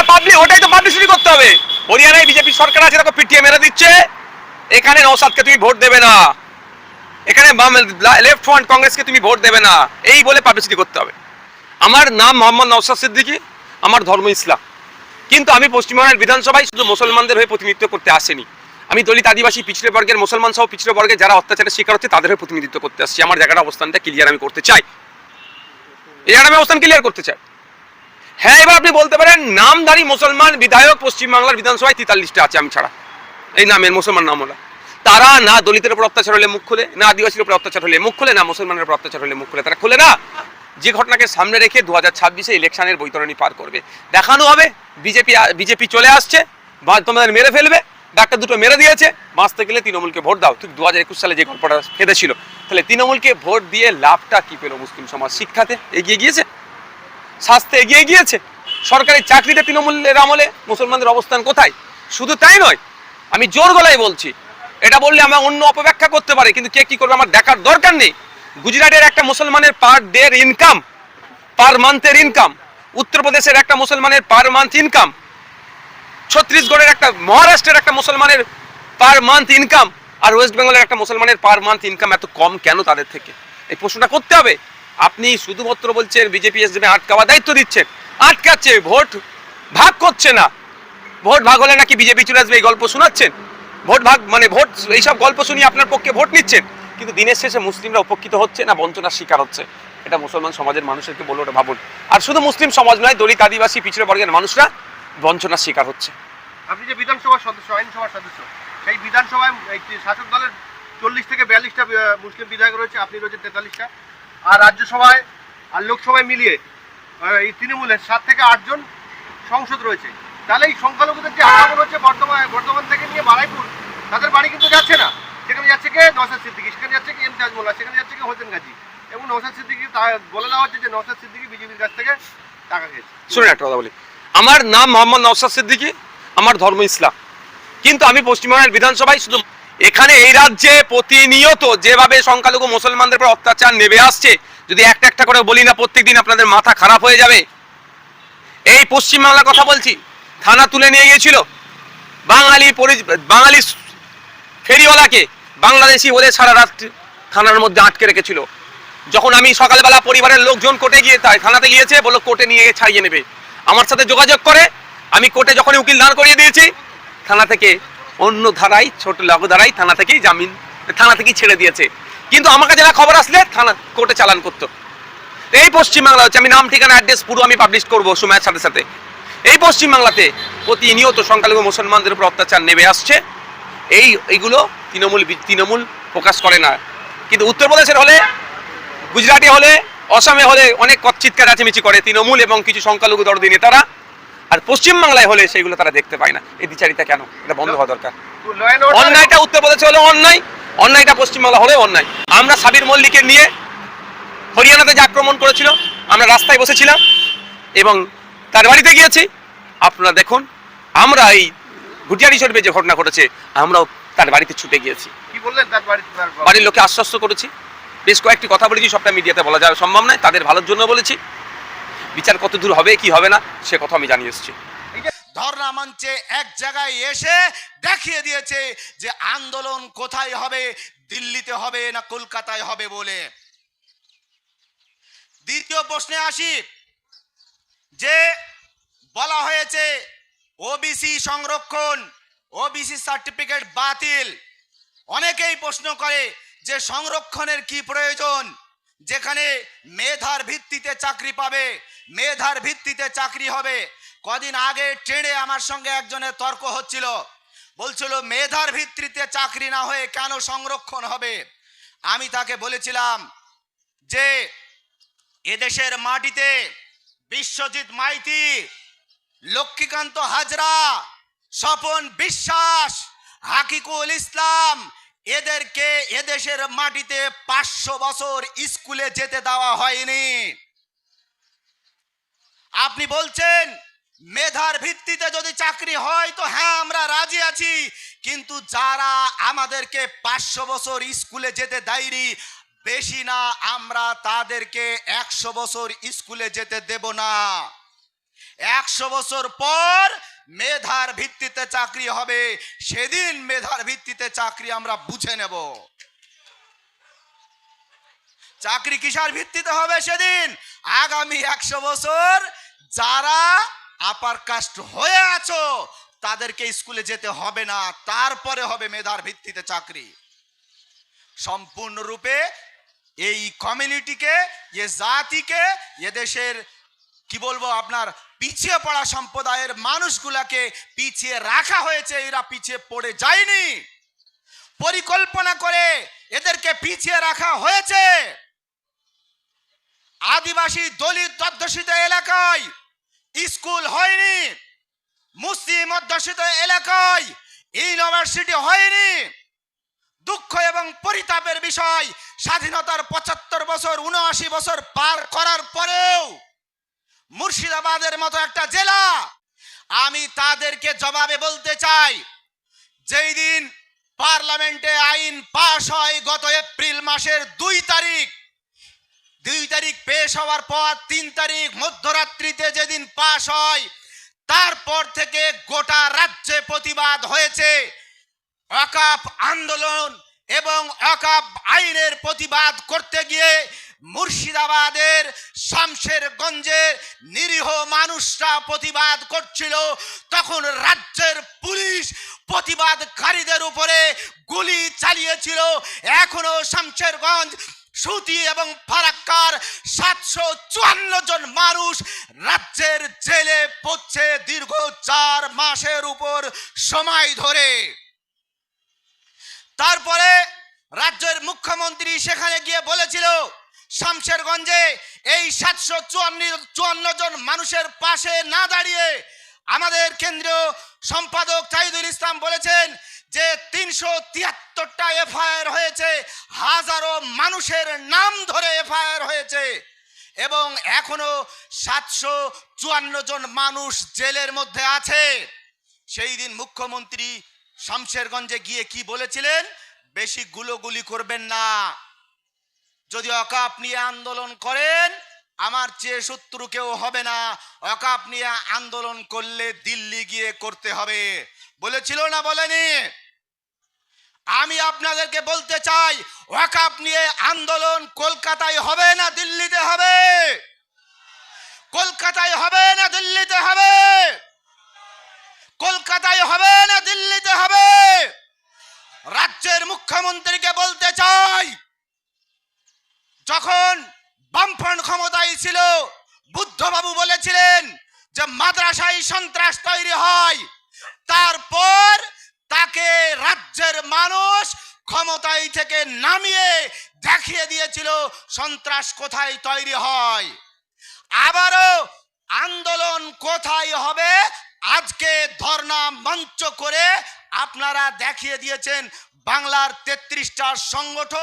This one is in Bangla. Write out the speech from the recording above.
ওটা পাবলিক ওটাই তো পাবলিসিটি করতে হবে। হরিয়ানায় বিজেপি সরকার আছে দেখো পিটিএ মেরে দিচ্ছে। এখানে নৌসাদকে তুমি ভোট দেবে না। এখানে লেফট ফ্রন্ট কংগ্রেসকে তুমি ভোট দেবে না। এই বলে পাবলিসিটি করতে হবে। আমার নাম মোহাম্মদ নওসাদ সিদ্দিকী, আমার ধর্ম ইসলাম। কিন্তু আমি পশ্চিমবঙ্গের বিধানসভায় শুধু মুসলমানদের হয়ে প্রতিনিধিত্ব করতে আসেনি। আমি দলিত আদিবাসী পিছড়ে বর্গের, মুসলমান সহ পিছড়ে বর্গের যারা অত্যাচারের শিকার হচ্ছে, তাদের হয়ে প্রতিনিধিত্ব করতে আসছি। আমার জায়গাটা অবস্থানটা ক্লিয়ার আমি করতে চাই। এই জায়গাটা আমি অবস্থান ক্লিয়ার করতে চাই। হ্যাঁ এবার আপনি বলতে পারেন, নামধারী মুসলমান বিধায়ক পশ্চিমবাংলার বিধানসভায় তেতাল্লিশটা আছে, আমি ছাড়া। এই নামের মুসলমান নাম হলো তারা না দলিতের উপর অত্যাচার হলে মুখ খুলে, না আদিবাসীর উপর অত্যাচার হলে মুখ খুলে, না মুসলমানের উপর অত্যাচার হলে মুখ খুলে, তারা খুলে না। যে ঘটনাকে সামনে রেখে দু হাজার ছাব্বিশে ইলেকশনের বৈতরণী পার করবে। দেখানো হবে, বিজেপি বিজেপি চলে আসছে বা তোমাদের মেরে ফেলবে, ডাক্তার দুটো মেরে দিয়েছে, বাঁচতে গেলে তৃণমূলকে ভোট দাও। ঠিক দু হাজার একুশ সালে যে গল্পটা ফেঁদেছিল। তাহলে তৃণমূলকে ভোট দিয়ে লাভটা কি পেল মুসলিম সমাজ? শিক্ষাতে এগিয়ে গিয়েছে? স্বাস্থ্যে এগিয়ে গিয়েছে। সরকারি চাকরিতে তৃণমূলের আমলে মুসলমানদের অবস্থান কোথায়? শুধু তাই নয়, আমি জোর গলায় বলছি, এটা বললে আমরা অন্য অপব্যাখ্যা করতে পারে, কিন্তু কে কি করবে আমার দেখার দরকার নেই। গুজরাটের একটা মুসলমানের পার ডের ইনকাম পার মান্থের ইনকাম উত্তরপ্রদেশের একটা মুসলমানের পার মান্থ ইনকাম ছত্তিশগড়ের একটা, মহারাষ্ট্রের একটা মুসলমানের পার মান্থ ইনকাম আর ওয়েস্ট বেঙ্গলের একটা মুসলমানের পার মান্থ ইনকাম এত কম কেন তাদের থেকে? এই প্রশ্নটা করতে হবে। আপনি শুধুমাত্র বলছেন বিজেপি এসডিএম আটকাওয়া দায়িত্ব দিচ্ছেন। আটকাচ্ছে, ভোট ভাগ করছে না। ভোট ভাগ হলে নাকি বিজেপি চলে আসবে, এই গল্প শোনাচ্ছেন? ভোট ভাগ মানে ভোট, এইসব গল্প শুনিয়ে আপনার পক্ষে ভোট নিচ্ছেন? কিন্তু দিনের শেষে মুসলিমরা উপকৃত হচ্ছে না, বঞ্চনার শিকার হচ্ছে? এটা মুসলমান সমাজের মানুষদেরকে বলে ওটা ভাবুন। আর শুধু মুসলিম সমাজ নয়, দলিত আদিবাসী, পিছড়ে বর্গের মানুষরা বঞ্চনার শিকার হচ্ছে। আপনি যে বিধানসভার সদস্য, আইনসভার সদস্য, সেই বিধানসভায় শাসক দলের চল্লিশ থেকে বিয়াল্লিশটা মুসলিম বিধায়ক রয়েছে, আপনি রয়েছেন তেতাল্লিশটা। আর রাজ্যসভায় আর লোকসভায় মিলিয়ে এই তৃণমূলের সাত থেকে আটজন সংসদ রয়েছে। তাহলে এই সংখ্যালঘুদের যে আক্রমণ হচ্ছে বর্তমান বর্তমান থেকে নিয়ে বারাইপুর তাদের বাড়ি কিন্তু যাচ্ছে না। সেখানে যাচ্ছে কে? নসাদ সিদ্দিকি, সেখানে যাচ্ছে কি? ইমতাজ মোল্লা, সেখানে যাচ্ছে কি? হোসেন গাজী। এবং নসাদ সিদ্দিকি তা- বলে দেওয়া হচ্ছে যে নসাদ সিদ্দিকি বিজেপির কাছ থেকে টাকা খেয়েছে। শুনুন, একটা কথা বলি। আমার নাম মোহাম্মদ নওসাদ সিদ্দিকি, আমার ধর্ম ইসলাম। কিন্তু আমি পশ্চিমবঙ্গের বিধানসভায় শুধু এখানে এই রাজ্যে প্রতিনিয়ত যেভাবে সংখ্যালঘু মুসলমানদের উপর অত্যাচার নেমে আসছে, যদি একটা একটা করে বলি না, প্রত্যেকদিন আপনাদের মাথা খারাপ হয়ে যাবে। এই পশ্চিমবাংলার কথা বলছি, থানা তুলে নিয়ে গিয়েছিল। বাঙালি পরি- বাঙালি ফেরিওয়ালাকে বাংলাদেশি বলে সারা রাত থানার মধ্যে আটকে রেখেছিল। যখন আমি সকালবেলা পরিবারের লোকজন কোর্টে গিয়ে তাই থানাতে গিয়েছে, বলল কোর্টে নিয়ে গিয়ে ছাড়িয়ে নেবে। আমার সাথে যোগাযোগ করে, আমি কোর্টে যখন উকিল দাঁড় করিয়ে দিয়েছি, থানা থেকে অন্য ধারায়, ছোট লঘু ধারায় থানা থেকেই জামিন, থানা থেকেই ছেড়ে দিয়েছে। কিন্তু আমাকে যারা খবর আসলে, থানা কোর্টে চালান করতো। এই পশ্চিমবাংলা হচ্ছে, আমি নাম, ঠিকানা, অ্যাড্রেস পুরো আমি পাবলিশ করব সময়ের সাথে সাথে। এই পশ্চিমবাংলাতে প্রতিনিয়ত সংখ্যালঘু মুসলমানদের উপর অত্যাচার নেমে আসছে। এই, এইগুলো তৃণমূল তৃণমূল প্রকাশ করে না। কিন্তু উত্তরপ্রদেশের হলে, গুজরাটে হলে, অসমে হলে অনেক কত চিৎকার চেঁচামেচি করে তৃণমূল এবং কিছু সংখ্যালঘু দরদি নেতারা। আর পশ্চিমবাংলায় হলে সেগুলো তারা দেখতে পায় না। এই দ্বিচারিতা কেন? এটা বন্ধ হওয়া দরকার। অন্যায়টা উত্তরপ্রদেশে হলে অন্যায় অন্যায়টা পশ্চিমবাংলা হলে অন্যায়। আমরা সাবির মল্লিকের নিয়ে হরিয়ানাতে যে আক্রমণ করেছিল আমরা রাস্তায় বসেছিলাম এবং তার বাড়িতে গিয়েছি। আপনারা দেখুন আমরা এই ঘুটিয়ারি শরীফে যে ঘটনা ঘটেছে আমরাও তার বাড়িতে ছুটে গিয়েছি। কি বললেন তার? বাড়ির লোককে আশ্বস্ত করেছি। বেশ কয়েকটি কথা বলেছি সবটা মিডিয়াতে বলা যাওয়া সম্ভব নয়। তাদের ভালোর জন্য বলেছি। বিচার কত দূর হবে, কি হবে না, সে কথা আমি জানিয়ে এসেছি। ধর্ণা মঞ্চে এক জায়গায় এসে দেখিয়ে দিয়েছে যে আন্দোলন কোথায় হবে, দিল্লিতে হবে না কলকাতায় হবে বলে। দ্বিতীয় প্রশ্নে আসি, যে বলা হয়েছে ওবিসি সংরক্ষণ ওবিসি সার্টিফিকেট বাতিল। অনেকেই প্রশ্ন করে যে সংরক্ষণের কি প্রয়োজন, যেখানে মেধার ভিত্তিতে চাকরি পাবে মেধার ভিত্তিতে চাকরি হবে। কদিন আগে ট্রেনে আমার সঙ্গে একজনের তর্ক হচ্ছিল। বলছিল, মেধার ভিত্তিতে চাকরি না হয়ে কেন সংরক্ষণ হবে? আমি তাকে বলেছিলাম যে, এদেশের মাটিতে বিশ্বজিৎ মাইতি, লক্ষ্মীকান্ত হাজরা, স্বপন বিশ্বাস, হাকিকুল ইসলাম, এদেরকে এদেশের মাটিতে পাঁচশো বছর স্কুলে যেতে দেওয়া হয়নি। আপনি বলছেন, মেধার ভিত্তিতে যদি চাকরি হয় তো হ্যাঁ আমরা রাজি আছি। কিন্তু যারা আমাদেরকে পাঁচশো বছর স্কুলে যেতে দেয়নি, বেশি না আমরা তাদেরকে একশো বছর স্কুলে যেতে দেব না। একশো বছর পর মেধার ভিত্তিতে চাকরি হবে, সেদিন মেধার ভিত্তিতে চাকরি আমরা বুঝে নেব। চাকরি কিসার ভিত্তিতে হবে সেদিন? আগামী একশো বছর যারা আপার কাস্ট হয়ে আছো, তাদেরকে স্কুলে যেতে হবে না, তারপরে হবে মেধার ভিত্তিতে চাকরি। সম্পূর্ণরূপে এই কমিউনিটিকে এ জাতিকে, এ দেশের, কি বলব আপনার, পিছিয়ে পড়া সম্প্রদায়ের মানুষগুলাকে পিছিয়ে রাখা হয়েছে, এরা পিছিয়ে পড়ে যায়নি। পরিকল্পনা করে এদেরকে পিছিয়ে রাখা হয়েছে। আদিবাসী, দলিত অধ্যুষিত এলাকায় স্কুল হয়নি। মুসলিম অধ্যুষিত এলাকায় ইউনিভার্সিটি হয়নি। দুঃখ এবং পরিতাপের বিষয় স্বাধীনতার পঁচাত্তর বছর, উনআশি বছর পার করার পরেও মুর্শিদাবাদের মতো একটা জেলা, আমি তাদেরকে জবাবে বলতে চাই, যেই দিন পার্লামেন্টে আইন পাশ হয় গত এপ্রিল মাসের দুই তারিখ দুই তারিখ পেশ হওয়ার পর তিন তারিখ মধ্যরাত্রিতে যেদিন পাশ হয়, তারপর থেকে গোটা রাজ্যে প্রতিবাদ হয়েছে। অকাপ আন্দোলন এবং অকাপ আইনের প্রতিবাদ করতে গিয়ে মুর্শিদাবাদের শামশেরগঞ্জের নিরীহ মানুষরা প্রতিবাদ করছিল। তখন রাজ্যের পুলিশ প্রতিবাদকারীদের উপরে গুলি চালিয়েছিল। এখনও শামশেরগঞ্জ সুতি এবং ফারাক্কার সাতশো চুয়ান্ন জন মানুষ রাজ্যের জেলে পড়ছে দীর্ঘ চার মাসের উপর সময় ধরে। তারপরে রাজ্যের মুখ্যমন্ত্রী সেখানে গিয়ে বলেছিল, শামশেরগঞ্জে এই সাতশো চুয়ান্ন চুয়ান্ন জন মানুষের পাশে না দাঁড়িয়ে আমাদের কেন্দ্রীয় সম্পাদক তাইদুল ইসলাম বলেছেন যে তিনশো তিয়াত্তরটা এফআইআর হয়েছে, হাজারো মানুষের নাম ধরে এফআইআর হয়েছে। এবং এখনও সাতশো চুয়ান্ন জন মানুষ জেলের মধ্যে আছে। সেই দিন মুখ্যমন্ত্রী শামশেরগঞ্জে গিয়ে কি বলেছিলেন? বেশি গুলোগুলি করবেন না। যদি অকাপ নিয়ে আন্দোলন করেন, আমার চেয়ে শত্রু কেউ হবে না। অকাপ নিয়ে আন্দোলন করলে দিল্লি গিয়ে করতে হবে। বলেছিল না বলেনি? আমি আপনাদেরকে বলতে চাই, ওয়াকাপ নিয়ে আন্দোলন কলকাতায় হবে না দিল্লিতে হবে? কলকাতায় হবে না দিল্লিতে হবে? কলকাতায় হবে না দিল্লিতে হবে? রাজ্যের মুখ্যমন্ত্রীকে বলতে চাই, যখন বামফ্রন্ট ক্ষমতায় ছিল, বুদ্ধবাবু বলেছিলেন যে, মাদ্রাসায় সন্ত্রাস তৈরি হয়, তারপর তাকে রাজ্যের মানুষ ক্ষমতায় থেকে নামিয়ে দেখিয়ে দিয়েছিল, সন্ত্রাস কোথায় তৈরি হয়? আবারও আন্দোলন কোথায় হবে? আজকে ধর্ণা মঞ্চ করে আপনারা দেখিয়ে দিয়েছেন বাংলার তেত্রিশটা সংগঠন।